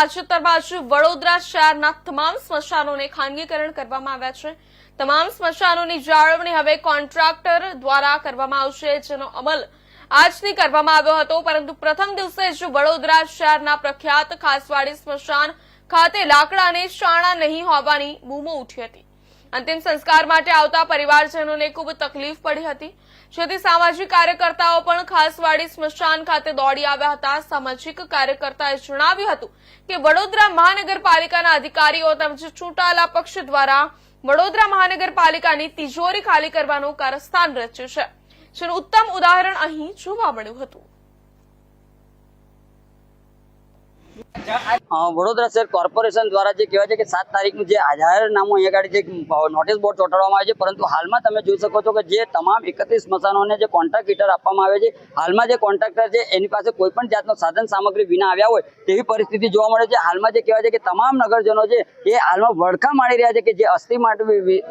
તાજેતરમાં જ વડોદરા શહેરના તમામ સ્મશાનોને ખાનગીકરણ કરવામાં આવ્યા છે. તમામ સ્મશાનોની જાળવણી હવે કોન્ટ્રાક્ટર દ્વારા કરવામાં આવશે, જેનો અમલ આજથી કરવામાં આવ્યો હતો. પરંતુ પ્રથમ દિવસે જ વડોદરા શહેરના પ્રખ્યાત ખાસવાડી સ્મશાન ખાતે લાકડા અને શાણા નહીં હોવાની બૂમો ઉઠી હતી. અંતિમ સંસ્કાર માટે આવતા પરિવારજનોને ખૂબ તકલીફ પડી હતી. જેથી સામાજિક કાર્યકર્તાઓ પણ ખાસવાડી સ્મશાન ખાતે દોડી આવ્યા હતા. સામાજિક કાર્યકર્તાએ જણાવ્યું હતું કે વડોદરા મહાનગરપાલિકાના અધિકારીઓ તેમજ ચૂંટાયેલા પક્ષ દ્વારા વડોદરા મહાનગરપાલિકાની તિજોરી ખાલી કરવાનું કારસ્થાન રચ્યું છે. જેનું ઉત્તમ ઉદાહરણ અહીં જોવા મળ્યું હતું. વડોદરા શહેર કોર્પોરેશન દ્વારા જે કહેવાય છે કે સાત તારીખનું જે જાહેરનામું અહીંયા ગાડી જે નોટિસ બોર્ડ ચોંટાડવામાં આવે છે, પરંતુ હાલમાં તમે જોઈ શકો છો કે જે તમામ એકત્રીસ સ્મશાનોને જે કોન્ટ્રાક્ટ હીટર આપવામાં આવે છે, હાલમાં જે કોન્ટ્રાક્ટર છે, એની પાસે કોઈ પણ જાતનો સાધન સામગ્રી વિના આવ્યા હોય, તેવી પરિસ્થિતિ જોવા મળે છે. હાલમાં જે કહેવાય છે કે તમામ નગરજનો છે એ હાલમાં વડખા માણી રહ્યા છે કે જે અસ્થિ માટે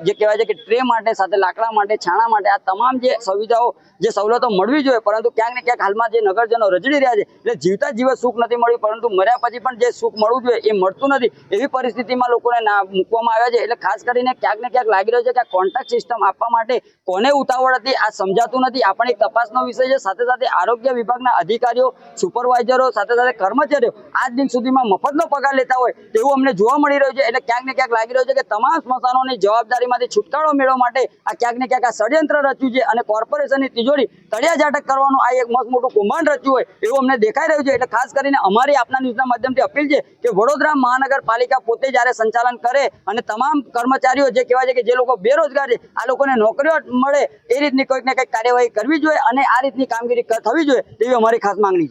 જે કહેવાય છે કે ટ્રે માટે સાથે લાકડા માટે, છાણા માટે, આ તમામ જે સુવિધાઓ, જે સવલતો મળવી જોઈએ, પરંતુ ક્યાંક ને ક્યાંક હાલમાં જે નગરજનો રજડી રહ્યા છે, એટલે જીવતા જીવત સુખ નથી મળ્યું, પરંતુ મર્યા પછી જે સુખ મળવું જોઈએ એ મળતું નથી. એવી પરિસ્થિતિમાં લોકોને ના મૂકવામાં આવ્યા છે. એટલે ખાસ કરીને ક્યાંક ને ક્યાંક લાગી રહ્યો છે કે આ કોન્ટ્રાક્ટ સિસ્ટમ આપવા માટે કોને ઉતાવળ હતી આ સમજાતું નથી. આ પણ એક તપાસનો વિષય છે. સાથે સાથે આરોગ્ય વિભાગના અધિકારીઓ સુપરવાઇઝરો સાથે સાથે કર્મચારીઓ આજ દિન સુધીમાં મફતનો પગાર લેતા હોય તેવું અમને જોવા મળી રહ્યું છે. એટલે ક્યાંક ને ક્યાંક લાગી રહ્યું છે કે તમામ સ્મશાનોની જવાબદારીમાંથી છુટકારો મેળવવા માટે આ ક્યાંક ને ક્યાંક આ ષડયંત્ર રચ્યું છે અને કોર્પોરેશનની તિજોરી તળિયા ઝાટક કરવાનું આ એક મસ્ત મોટું કૌભાંડ રચ્યું હોય એવું અમને દેખાઈ રહ્યું છે. એટલે ખાસ કરીને અમારી આપના ન્યૂઝના માધ્યમથી અપીલ છે કે વડોદરા મહાનગરપાલિકા પોતે જ્યારે સંચાલન કરે અને તમામ કર્મચારીઓ જે કહેવાય છે કે જે લોકો બેરોજગાર છે, આ લોકોને નોકરીઓ મળે, એ રીતની કોઈક ને કંઈક કાર્યવાહી કરવી જોઈએ અને આ રીતની કામગીરી થવી જોઈએ તેવી અમારી ખાસ માંગણી છે.